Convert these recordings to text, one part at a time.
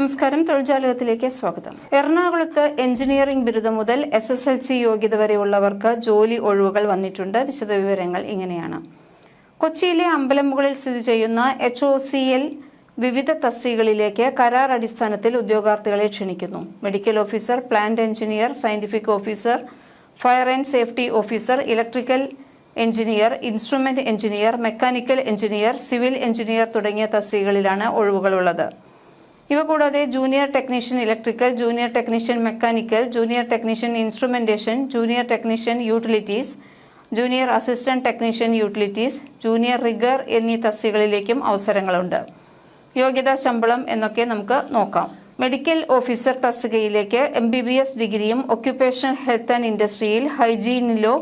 നമസ്കാരം. തൊഴിൽജാലകത്തിലേക്ക് സ്വാഗതം. എറണാകുളത്ത് എഞ്ചിനീയറിംഗ് ബിരുദം മുതൽ എസ് എസ് എൽ സി യോഗ്യത വരെയുള്ളവർക്ക് ജോലി ഒഴിവുകൾ വന്നിട്ടുണ്ട്. വിശദവിവരങ്ങൾ ഇങ്ങനെയാണ്. കൊച്ചിയിലെ അമ്പലമുകളിൽ സ്ഥിതി ചെയ്യുന്ന എച്ച് ഒ സി എൽ വിവിധ തസ്തികളിലേക്ക് കരാർ അടിസ്ഥാനത്തിൽ ഉദ്യോഗാർത്ഥികളെ ക്ഷണിക്കുന്നു. Medical officer plant engineer scientific officer fire and safety officer electrical engineer instrument engineer mechanical engineer civil engineer തുടങ്ങിയ തസ്തികകളിലാണ് ഒഴിവുകളുള്ളത്. ഇവ കൂടാതെ junior technician electrical junior technician mechanical junior technician instrumentation junior technician utilities junior assistant technician utilities junior rigger എന്നീ തസ്തികളിലേക്കും അവസരങ്ങളുണ്ട്. യോഗ്യതാ ശമ്പളം എന്നൊക്കെ നമുക്ക് നോക്കാം. മെഡിക്കൽ ഓഫീസർ തസ്തികയിലേക്ക് എം ബി ബി എസ് ഡിഗ്രിയും ഒക്യുപേഷണൽ ഹെൽത്ത് ആൻഡ് ഇൻഡസ്ട്രിയിൽ ഹൈജീനിലോ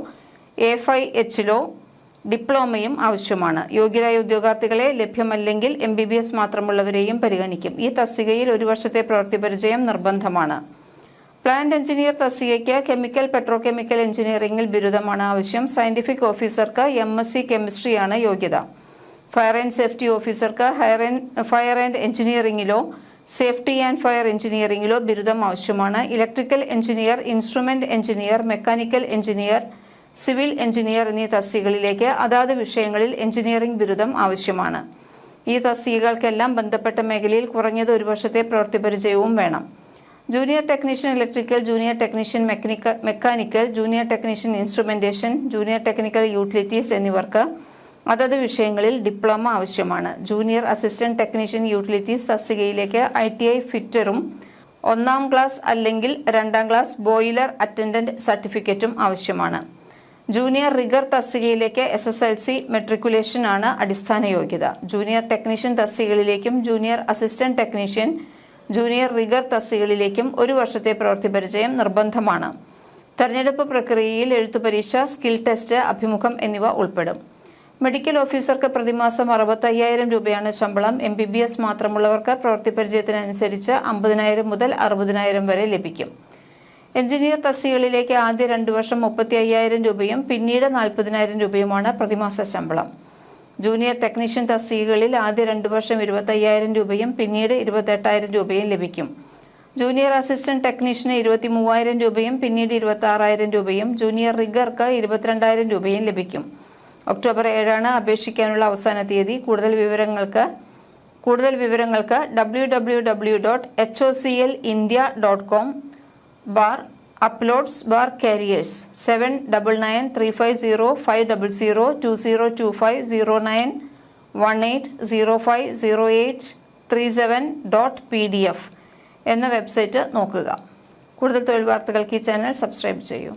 എ ഫൈ എച്ചിലോ ഡിപ്ലോമയും ആവശ്യമാണ്. യോഗ്യരായ ഉദ്യോഗാർത്ഥികളെ ലഭ്യമല്ലെങ്കിൽ എം ബി ബി എസ് മാത്രമുള്ളവരെയും പരിഗണിക്കും. ഈ തസ്തികയിൽ ഒരു വർഷത്തെ പ്രവൃത്തി പരിചയം നിർബന്ധമാണ്. പ്ലാന്റ് എഞ്ചിനീയർ തസ്തികയ്ക്ക് കെമിക്കൽ പെട്രോകെമിക്കൽ എഞ്ചിനീയറിംഗിൽ ബിരുദമാണ് ആവശ്യം. സയന്റിഫിക് ഓഫീസർക്ക് എം എസ് സി കെമിസ്ട്രിയാണ് യോഗ്യത. ഫയർ ആൻഡ് സേഫ്റ്റി ഓഫീസർക്ക് ഹയർ ആൻഡ് ഫയർ ആൻഡ് എഞ്ചിനീയറിംഗിലോ സേഫ്റ്റി ആൻഡ് ഫയർ എഞ്ചിനീയറിംഗിലോ ബിരുദം ആവശ്യമാണ്. Electrical engineer instrument engineer mechanical engineer civil engineer എന്നീ തസ്തികകളിലേക്ക് അതാത് വിഷയങ്ങളിൽ എഞ്ചിനീയറിംഗ് ബിരുദം ആവശ്യമാണ്. ഈ തസ്തികകൾക്കെല്ലാം ബന്ധപ്പെട്ട മേഖലയിൽ കുറഞ്ഞത് ഒരു വർഷത്തെ പ്രവൃത്തി പരിചയവും വേണം. Junior technician electrical junior technician mechanical mechanical junior technician instrumentation junior technical utilities എന്നിവർക്ക് അതത് വിഷയങ്ങളിൽ ഡിപ്ലോമ ആവശ്യമാണ്. ജൂനിയർ അസിസ്റ്റന്റ് ടെക്നീഷ്യൻ യൂട്ടിലിറ്റീസ് തസ്തികയിലേക്ക് ഐ ടി ഐ ഫിറ്ററും ഒന്നാം ക്ലാസ് അല്ലെങ്കിൽ രണ്ടാം ക്ലാസ് ബോയിലർ അറ്റൻഡന്റ് സർട്ടിഫിക്കറ്റും ആവശ്യമാണ്. ജൂനിയർ റിഗർ തസ്തികയിലേക്ക് S S L C matriculation ആണ് അടിസ്ഥാന യോഗ്യത. Junior technician തസ്തികകളിലേക്കും junior assistant technician junior rigger തസ്തികകളിലേക്കും ഒരു വർഷത്തെ പ്രവൃത്തി പരിചയം നിർബന്ധമാണ്. തെരഞ്ഞെടുപ്പ് പ്രക്രിയയിൽ എഴുത്തുപരീക്ഷ സ്കിൽ ടെസ്റ്റ് അഭിമുഖം എന്നിവ ഉൾപ്പെടും. മെഡിക്കൽ ഓഫീസർക്ക് പ്രതിമാസം അറുപത്തയ്യായിരം രൂപയാണ് ശമ്പളം. എം ബി ബി എസ് മാത്രമുള്ളവർക്ക് പ്രവൃത്തി പരിചയത്തിനനുസരിച്ച് അമ്പതിനായിരം മുതൽ അറുപതിനായിരം വരെ ലഭിക്കും. എഞ്ചിനീയർ തസ്തികളിലേക്ക് ആദ്യ രണ്ടു വർഷം മുപ്പത്തി അയ്യായിരം രൂപയും പിന്നീട് നാൽപ്പതിനായിരം രൂപയുമാണ് പ്രതിമാസ ശമ്പളം. ജൂനിയർ ടെക്നീഷ്യൻ തസ്തികകളിൽ ആദ്യ രണ്ടു വർഷം ഇരുപത്തി അയ്യായിരം രൂപയും പിന്നീട് ഇരുപത്തെട്ടായിരം രൂപയും ലഭിക്കും. ജൂനിയർ അസിസ്റ്റന്റ് ടെക്നീഷ്യന് ഇരുപത്തി മൂവായിരം രൂപയും പിന്നീട് ഇരുപത്തി ആറായിരം രൂപയും ജൂനിയർ റിഗർക്ക് ഇരുപത്തിരണ്ടായിരം രൂപയും ലഭിക്കും. ഒക്ടോബർ ഏഴാണ് അപേക്ഷിക്കാനുള്ള അവസാന തീയതി. കൂടുതൽ വിവരങ്ങൾക്ക് കൂടുതൽ വിവരങ്ങൾക്ക് W W W dot H O C L India dot com bar uploads bar careers seven double nine three five zero five double zero two zero two five zero nine one eight zero five zero eight three seven dot P D F എന്ന website നോക്കുക. കൂടുതൽ തൊഴിൽ വാർത്തകൾക്ക് ഈ channel subscribe ചെയ്യൂ.